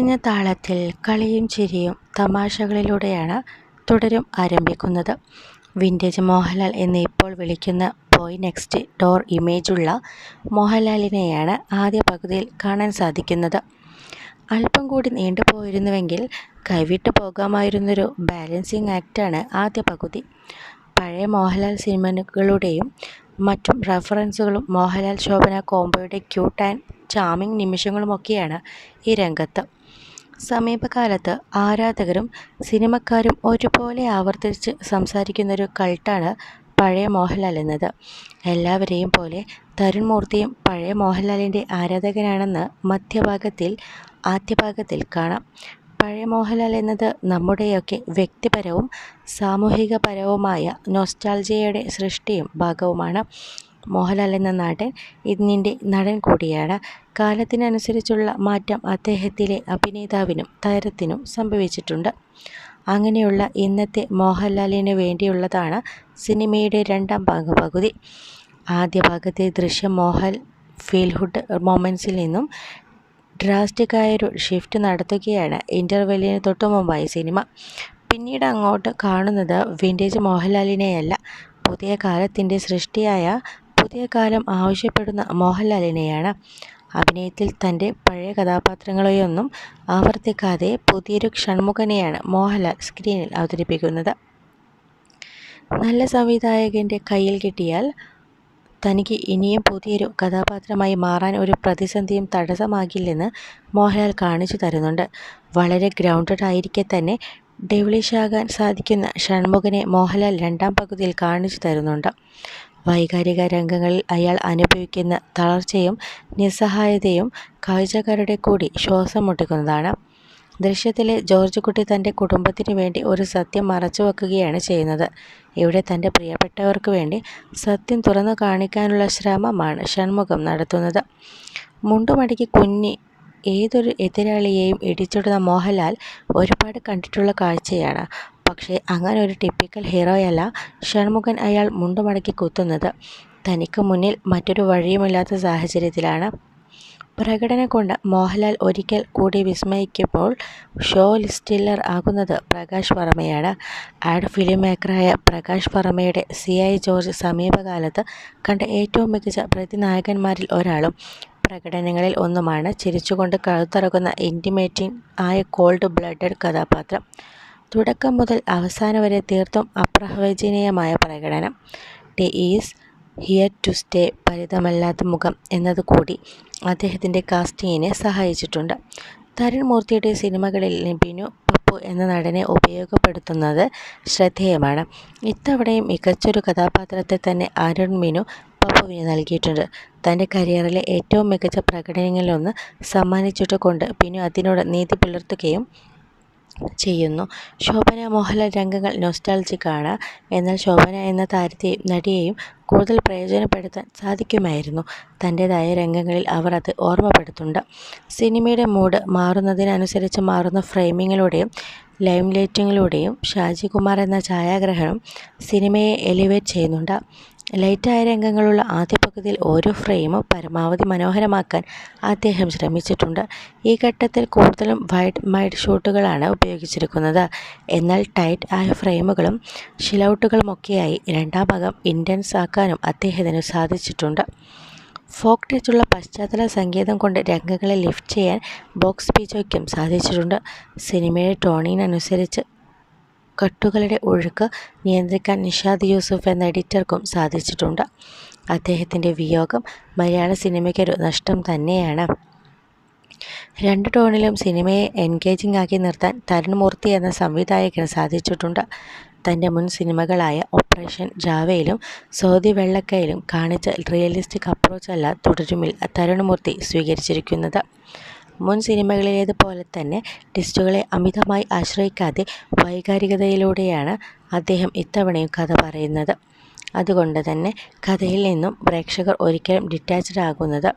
തെളിഞ്ഞ താളത്തിൽ കളിയും ചിരിയും തമാശകളിലൂടെയാണ് തുടരും ആരംഭിക്കുന്നത്. വിന്റേജ് മോഹൻലാൽ എന്ന് ഇപ്പോൾ വിളിക്കുന്ന ബോയ് നെക്സ്റ്റ് ഡോർ ഇമേജുള്ള മോഹൻലാലിനെയാണ് ആദ്യ പകുതിയിൽ കാണാൻ സാധിക്കുന്നത്. അല്പം കൂടി നീണ്ടുപോയിരുന്നുവെങ്കിൽ കൈവിട്ടു പോകാമായിരുന്നൊരു ബാലൻസിങ് ആക്റ്റാണ് ആദ്യ പകുതി. പഴയ മോഹൻലാൽ സിനിമകളുടെയും മറ്റും റെഫറൻസുകളും മോഹൻലാൽ ശോഭന കോംബോയുടെ ക്യൂട്ട് ആൻഡ് ചാമിങ് നിമിഷങ്ങളുമൊക്കെയാണ് ഈ രംഗത്ത്. സമീപകാലത്ത് ആരാധകരും സിനിമക്കാരും ഒരുപോലെ ആവർത്തിച്ച് സംസാരിക്കുന്നൊരു കൾട്ടാണ് പഴയ മോഹൻലാൽ എന്നത്. എല്ലാവരെയും പോലെ തരുൺ മൂർത്തിയും പഴയ മോഹൻലാലിന്റെ ആരാധകനാണെന്ന് മധ്യഭാഗത്തിൽ ആദ്യഭാഗത്തിൽ കാണാം. പഴയ മോഹൻലാൽ എന്നത് നമ്മുടെയൊക്കെ വ്യക്തിപരവും സാമൂഹികപരവുമായ നോസ്റ്റാൾജിയയുടെ സൃഷ്ടിയും ഭാഗവുമാണ്. മോഹൻലാൽ എന്ന നടൻ ഇന്നിന്റെ നടൻ കൂടിയാണ്. കാലത്തിനനുസരിച്ചുള്ള മാറ്റം അദ്ദേഹത്തിലെ അഭിനേതാവിനും താരത്തിനും സംഭവിച്ചിട്ടുണ്ട്. അങ്ങനെയുള്ള ഇന്നത്തെ മോഹൻലാലിന് വേണ്ടിയുള്ളതാണ് സിനിമയുടെ രണ്ടാം ഭാഗ പകുതി. ആദ്യ ഭാഗത്തെ ദൃശ്യം മോഹൻ ഫീൽഹുഡ് മൊമെൻസിൽ നിന്നും ഡ്രാസ്റ്റിക്കായൊരു ഷിഫ്റ്റ് നടത്തുകയാണ് ഇന്റർവെല്ലിന് തൊട്ടു മുമ്പായി സിനിമ. പിന്നീട് അങ്ങോട്ട് കാണുന്നത് വിന്റേജ് മോഹൻലാലിനെയല്ല. പുതിയ കാലത്തിന്റെ സൃഷ്ടിയായ പുതിയ കാലം ആവശ്യപ്പെടുന്ന മോഹൻലാലിനെയാണ് അഭിനയത്തിൽ തന്റെ പഴയ കഥാപാത്രങ്ങളെയൊന്നും ആവർത്തിക്കാതെ പുതിയൊരു ഷൺമുഖനെയാണ് മോഹൻലാൽ സ്ക്രീനിൽ അവതരിപ്പിക്കുന്നത്. നല്ല സംവിധായകന്റെ കയ്യിൽ കിട്ടിയാൽ തനിക്ക് ഇനിയും പുതിയൊരു കഥാപാത്രമായി മാറാൻ ഒരു പ്രതിസന്ധിയും തടസ്സമാകില്ലെന്ന് മോഹൻലാൽ കാണിച്ചു തരുന്നുണ്ട്. വളരെ ഗ്രൗണ്ടഡ് ആയിരിക്കെ തന്നെ ഡെവിളിഷാകാൻ സാധിക്കുന്ന ഷൺമുഖനെ മോഹൻലാൽ രണ്ടാം പകുതിയിൽ കാണിച്ചു തരുന്നുണ്ട്. വൈകാരിക രംഗങ്ങളിൽ അയാൾ അനുഭവിക്കുന്ന തളർച്ചയും നിസ്സഹായതയും കാഴ്ചക്കാരുടെ കൂടി ശ്വാസം മുട്ടിക്കുന്നതാണ്. ദൃശ്യത്തിലെ ജോർജ് കുട്ടി തന്റെ കുടുംബത്തിനു വേണ്ടി ഒരു സത്യം മറച്ചു വെക്കുകയാണ് ചെയ്യുന്നത്. ഇവിടെ തന്റെ പ്രിയപ്പെട്ടവർക്ക് വേണ്ടി സത്യം തുറന്നു കാണിക്കാനുള്ള ശ്രമമാണ് ഷൺമുഖം നടത്തുന്നത്. മുണ്ടുമടക്കി കുഞ്ഞി ഏതൊരു എതിരാളിയെയും ഇടിച്ചിടുന്ന മോഹൻലാൽ ഒരുപാട് കണ്ടിട്ടുള്ള കാഴ്ചയാണ്. പക്ഷേ അങ്ങനെ ഒരു ടിപ്പിക്കൽ ഹീറോയല്ല ഷൺമുഖൻ അയാൾ മുണ്ടുമടക്കി കുത്തുന്നത് തനിക്ക് മുന്നിൽ മറ്റൊരു വഴിയുമില്ലാത്ത സാഹചര്യത്തിലാണ്. പ്രകടനം കൊണ്ട് മോഹൻലാൽ ഒരിക്കൽ കൂടി വിസ്മയിക്കുമ്പോൾ ഷോ ലിസ്റ്റില്ലർ ആകുന്നത് പ്രകാശ് വർമ്മയാണ്. ആഡ് ഫിലിം മേക്കറായ പ്രകാശ് വർമ്മയുടെ സി ഐ ജോർജ് സമീപകാലത്ത് കണ്ട ഏറ്റവും മികച്ച പ്രതിനായകന്മാരിൽ ഒരാളും പ്രകടനങ്ങളിൽ ഒന്നുമാണ്. ചിരിച്ചുകൊണ്ട് കഴുത്തറക്കുന്ന ഇന്റിമേറ്റിംഗ് ആയ കോൾഡ് ബ്ലഡഡ് കഥാപാത്രം തുടക്കം മുതൽ അവസാനം വരെ തീർത്തും അപ്രവചനീയമായ പ്രകടനം. T is here to stay പരിതമല്ലാത്ത മുഖം എന്നതുകൂടി അദ്ദേഹത്തിന്റെ കാസ്റ്റിങ്ങിനെ സഹായിച്ചിട്ടുണ്ട്. തരുൺ മൂർത്തിയുടെ സിനിമകളിൽ ബിനു പപ്പു എന്ന നടനെ ഉപയോഗപ്പെടുത്തുന്നത് ശ്രദ്ധേയമാണ്. ഇത്തവണയും മികച്ചൊരു കഥാപാത്രത്തെ തന്നെ അരുൺ മിനു പപ്പുവിന് നൽകിയിട്ടുണ്ട്. തന്റെ കരിയറിലെ ഏറ്റവും മികച്ച പ്രകടനങ്ങളിലൊന്ന് സമ്മാനിച്ചിട്ടുകൊണ്ട് ബിനു അതിനോട് നീതി പുലർത്തുകയും ചെയ്യുന്നു. ശോഭന മോഹൻലാൽ രംഗങ്ങൾ നൊസ്റ്റാൾജിക്കാണ് എന്നാൽ ശോഭന എന്ന താരത്തെയും നടിയെയും കൂടുതൽ പ്രയോജനപ്പെടുത്താൻ സാധിക്കുമായിരുന്നു. തന്റേതായ രംഗങ്ങളിൽ അവർ അത് ഓർമ്മപ്പെടുത്തുന്നുണ്ട്. സിനിമയുടെ മൂഡ് മാറുന്നതിനനുസരിച്ച് മാറുന്ന ഫ്രെയിമിങ്ങിലൂടെയും ലൈം ലൈറ്റിങ്ങിലൂടെയും ഷാജി കുമാർ എന്ന ഛായാഗ്രഹണം സിനിമയെ എലിവേറ്റ് ചെയ്യുന്നുണ്ട്. ലൈറ്റായ രംഗങ്ങളുള്ള ആദ്യ പകുതിയിൽ ഓരോ ഫ്രെയിമും പരമാവധി മനോഹരമാക്കാൻ അദ്ദേഹം ശ്രമിച്ചിട്ടുണ്ട്. ഈ ഘട്ടത്തിൽ കൂടുതലും വൈഡ് മൈഡ് ഷോട്ടുകളാണ് ഉപയോഗിച്ചിരിക്കുന്നത്. എന്നാൽ ടൈറ്റ് ആയ ഫ്രെയിമുകളും ഷിലൗട്ടുകളുമൊക്കെയായി രണ്ടാം ഭാഗം ഇന്റൻസ് ആക്കാനും അദ്ദേഹത്തിന് സാധിച്ചിട്ടുണ്ട്. ഫോക്ക് ടച്ചുള്ള പശ്ചാത്തല സംഗീതം കൊണ്ട് രംഗങ്ങളെ ലിഫ്റ്റ് ചെയ്യാൻ ബോക്സ് പിജോയ്ക്കും സാധിച്ചിട്ടുണ്ട്. സിനിമയുടെ ടോണിനനുസരിച്ച് കട്ടുകളുടെ ഒഴുക്ക് നിയന്ത്രിക്കാൻ നിഷാദ് യൂസുഫ് എന്ന എഡിറ്റർക്കും സാധിച്ചിട്ടുണ്ട്. അദ്ദേഹത്തിന്റെ വിയോഗം മലയാള സിനിമയ്ക്കൊരു നഷ്ടം തന്നെയാണ്. രണ്ട് ടോണിലും സിനിമയെ എൻഗേജിംഗ് ആക്കി നിർത്താൻ തരുൺമൂർത്തി എന്ന സംവിധായകന് സാധിച്ചിട്ടുണ്ട്. തന്റെ മുൻ സിനിമകളായ ഓപ്പറേഷൻ ജാവയിലും സൗദി വെള്ളക്കയിലും കാണിച്ച റിയലിസ്റ്റിക് അപ്രോച്ചല്ല തുടരുമിൽ തരുൺമൂർത്തി സ്വീകരിച്ചിരിക്കുന്നത്. മുൻ സിനിമകളിലേതുപോലെ തന്നെ ടിസ്റ്റുകളെ അമിതമായി ആശ്രയിക്കാതെ വൈകാരികതയിലൂടെയാണ് അദ്ദേഹം ഇത്തവണയും കഥ പറയുന്നത്. അതുകൊണ്ട് തന്നെ കഥയിൽ നിന്നും പ്രേക്ഷകർ ഒരിക്കലും ഡിറ്റാച്ച്ഡ് ആകുന്നത്